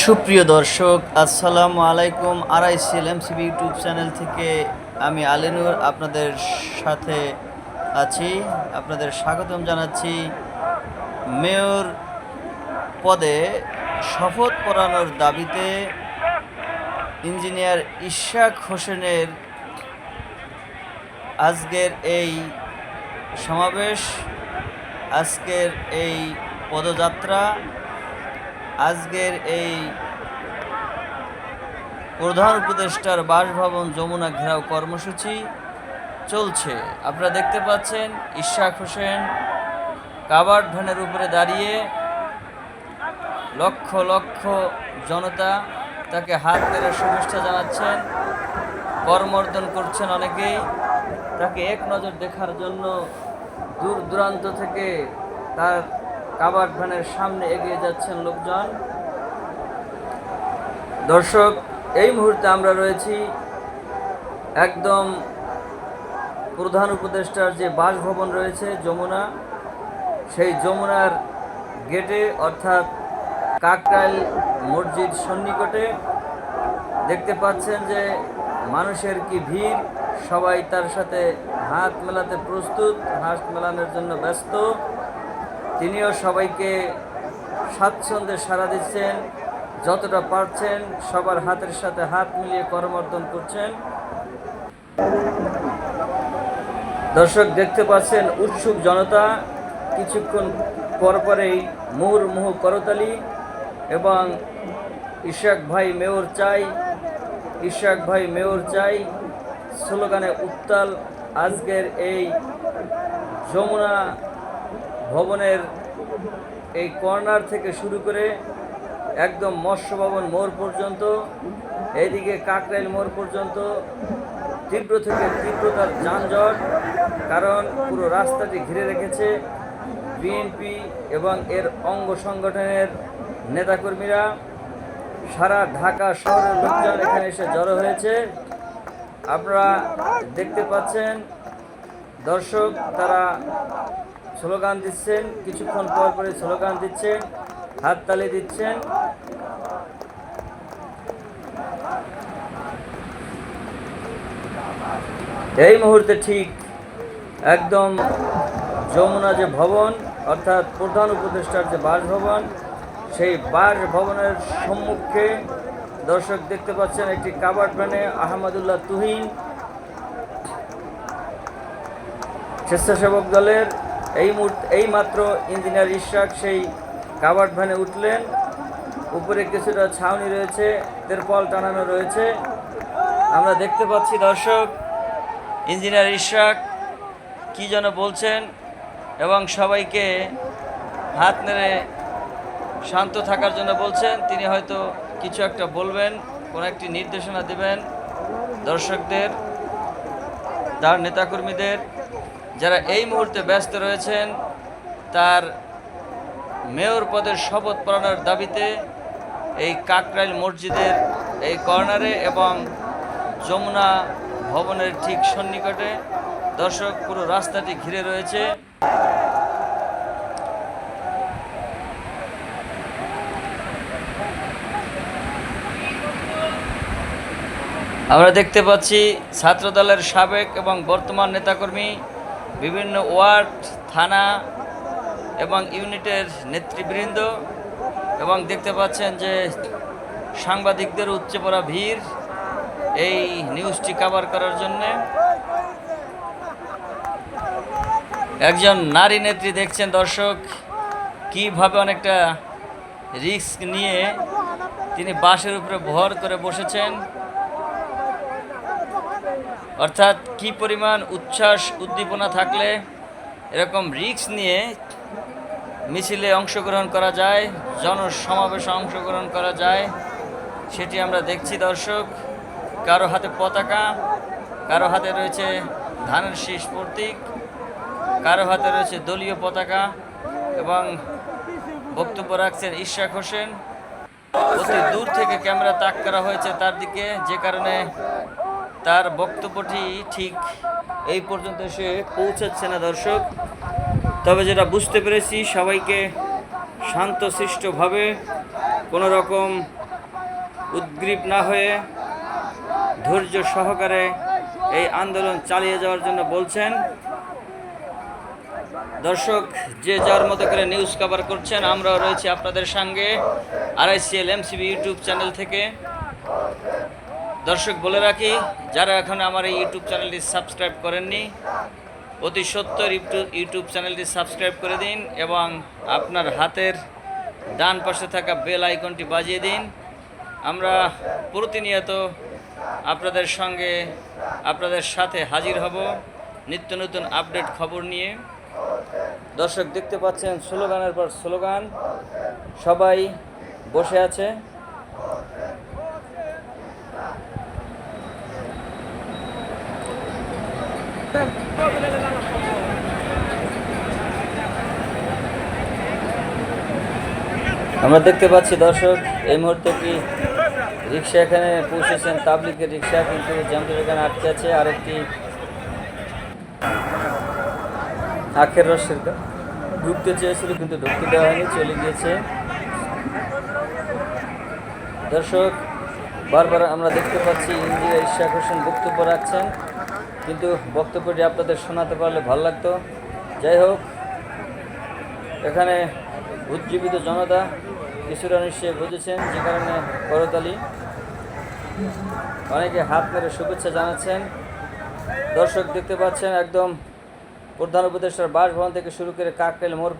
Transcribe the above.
সুপ্রিয় দর্শক, আসসালামু আলাইকুম আড়াইশিল এমসিবি ইউটিউব চ্যানেল থেকে আমি আলিনুর আপনাদের সাথে আছি। আপনাদের স্বাগতম জানাচ্ছি। মেয়র পদে শপথ পড়ানোর দাবিতে ইঞ্জিনিয়ার ইশাক হোসেনের আজকের এই সমাবেশ, আজকের এই পদযাত্রা। আজকের এই প্রধান উপদেষ্টার বাসভবন যমুনা ঘেরাও কর্মসূচি চলছে। আপনারা দেখতে পাচ্ছেন ইশাক হোসেন কাবার ভ্যানের উপরে দাঁড়িয়ে লক্ষ লক্ষ জনতা তাকে হাত মেরে শুভেচ্ছা জানাচ্ছেন। করমর্দন করছেন অনেকেই। তাকে এক নজর দেখার জন্য দূর দূরান্ত থেকে তার কাবার ভ্যানের সামনে এগিয়ে যাচ্ছেন লোকজন। দর্শক, এই মুহূর্তে আমরা রয়েছি একদম প্রধান উপদেষ্টার যে বাসভবন রয়েছে, যমুনা। সেই যমুনার গেটে, অর্থাৎ কাকরাইল মসজিদ সন্নিকটে দেখতে পাচ্ছেন যে মানুষের কি ভিড়। সবাই তার সাথে হাত মেলাতে প্রস্তুত, হাত মেলানোর জন্য ব্যস্ত। তিনিও সবাইকে স্বাচ্ছন্দ্যে সাড়া দিচ্ছেন, যতটা পারছেন সবার হাতের সাথে হাত মিলিয়ে করমর্দন করছেন। দর্শক, দেখতে পাচ্ছেন উৎসুক জনতা, কিছুক্ষণ পরপরেই মুহুর্মুহু করতালি এবং ইশাক ভাই মেয়র চাই, ইশাক ভাই মেয়র চাই স্লোগানে উত্তাল আজকের এই যমুনা ভবনের এই কর্নার থেকে শুরু করে একদম মৎস্য ভবন মোড় পর্যন্ত, এইদিকে কাকরাইল মোড় পর্যন্ত, তীব্র থেকে তীব্রতার যানজট, কারণ পুরো রাস্তাটি ঘিরে রেখেছে বিএনপি এবং এর অঙ্গ সংগঠনের নেতাকর্মীরা। সারা ঢাকা শহরের লোকজন এখানে এসে জড়ো হয়েছে। আপনারা দেখতে পাচ্ছেন, দর্শক, তারা স্লোগান দিচ্ছেন, কিছুক্ষণ পর পরে স্লোগান দিচ্ছেন হাততালি দিচ্ছেন। এই মুহূর্তে ঠিক একদম যমুনা যে ভবন, অর্থাৎ প্রধান উপদেষ্টার যে বাসভবন, সেই বাসভবনের সম্মুখে দর্শক দেখতে পাচ্ছেন একটি কাবার ভ্যানে আহমদুল্লাহ তুহিন। স্বেচ্ছাসেবক দলের এই মুহূর্তে, এই মাত্র ইঞ্জিনিয়ার ইশাক সেই কাবাড ভ্যানে উঠলেন। উপরে কিছুটা ছাউনি রয়েছে, তেরপল টানানো রয়েছে। আমরা দেখতে পাচ্ছি দর্শক, ইঞ্জিনিয়ার ইশাক কি যেন বলছেন এবং সবাইকে হাত নেড়ে শান্ত থাকার জন্য বলছেন। তিনি হয়তো কিছু একটা বলবেন, কোনো একটি নির্দেশনা দেবেন দর্শকদের, তার নেতাকর্মীদের। যারা এই মুহূর্তে ব্যস্ত রয়েছেন, তার মেয়র পদের শপথ পড়ানোর দাবিতে এই কাকরাইল মসজিদের এই কর্নারে এবং যমুনা ভবনের ঠিক সন্নিকটে দর্শক, পুরো রাস্তাটি ঘিরে রয়েছে। আমরা দেখতে পাচ্ছি ছাত্রদলের সাবেক এবং বর্তমান নেতাকর্মী বিভিন্ন ওয়ার্ড, থানা এবং ইউনিটের নেতৃবৃন্দ এবং দেখতে পাচ্ছেন যে সাংবাদিকদের উচ্চে পড়া ভিড় এই নিউজটি কাভার করার জন্যে। একজন নারী নেত্রী দেখছেন দর্শক, কীভাবে অনেকটা রিস্ক নিয়ে তিনি বাসের উপরে ভর করে বসেছেন। অর্থাৎ কি পরিমাণ উচ্ছ্বাস, উদ্দীপনা থাকলে এরকম রিক্স নিয়ে মিছিলে অংশগ্রহণ করা যায়, জনসমাবেশে অংশগ্রহণ করা যায়, সেটি আমরা দেখছি দর্শক। কারও হাতে পতাকা, কারও হাতে রয়েছে ধানের শীষ প্রতীক, কারও হাতে রয়েছে দলীয় পতাকা এবং বক্তব্য রাখছেন ইশাক হোসেন। অতি দূর থেকে ক্যামেরা তাক করা হয়েছে তার দিকে, যে কারণে তার বক্তব্যটি ঠিক এই পর্যন্ত সে পৌঁছাচ্ছে না দর্শক। তবে যেটা বুঝতে পেরেছি, সবাইকে শান্তশিষ্টভাবে কোনো রকম উদ্গ্রীব না হয়ে ধৈর্য সহকারে এই আন্দোলন চালিয়ে যাওয়ার জন্য বলছেন। দর্শক, যে যার মতো করে নিউজ কভার করছেন, আমরাও রয়েছি আপনাদের সঙ্গে। আর আরআইসিএল এমসিবি ইউটিউব চ্যানেল থেকে। দর্শক, বলে রাখি, যারা এখন আমার এই ইউটিউব চ্যানেলটি সাবস্ক্রাইব করেননি, অতি সত্তর ইউটিউব ইউটিউব চ্যানেলটি সাবস্ক্রাইব করে দিন এবং আপনার হাতের ডান পাশে থাকা বেল আইকনটি বাজিয়ে দিন। আমরা প্রতিনিয়ত আপনাদের সঙ্গে, আপনাদের সাথে হাজির হব নিত্য নতুন আপডেট খবর নিয়ে। দর্শক, দেখতে পাচ্ছেন, স্লোগানের পর স্লোগান, সবাই বসে আছে। আমরা দেখতে পাচ্ছি, দর্শক, এই মুহূর্তে কি রিক্সা এখানে পৌঁছেছেন? তাবলিকের রিক্সা কিন্তু জ্যামটার এখানে আটকে আছে। আরেকটি আখের রসের ঢুকতে চেয়েছিল, কিন্তু ঢুকতে দেওয়া হয়নি, চলে গিয়েছে। দর্শক, বারবার আমরা দেখতে পাচ্ছি ইন্দিরা ইশাক হোসেন বক্তব্য রাখছেন। কিন্তু বক্তব্যটি আপনাদের শোনাতে পারলে ভালো লাগতো। যাই হোক, এখানে উজ্জীবিত জনতা কিছুটা নিশ্চয়ই বুঝেছেন যে কারণে করতালি অনেকে হাত মেরে শুভেচ্ছা জানাচ্ছেন। দর্শক দেখতে পাচ্ছেন একদম প্রধান উপদেষ্টার বাসভবন থেকে শুরু করে কাকটেল মোড়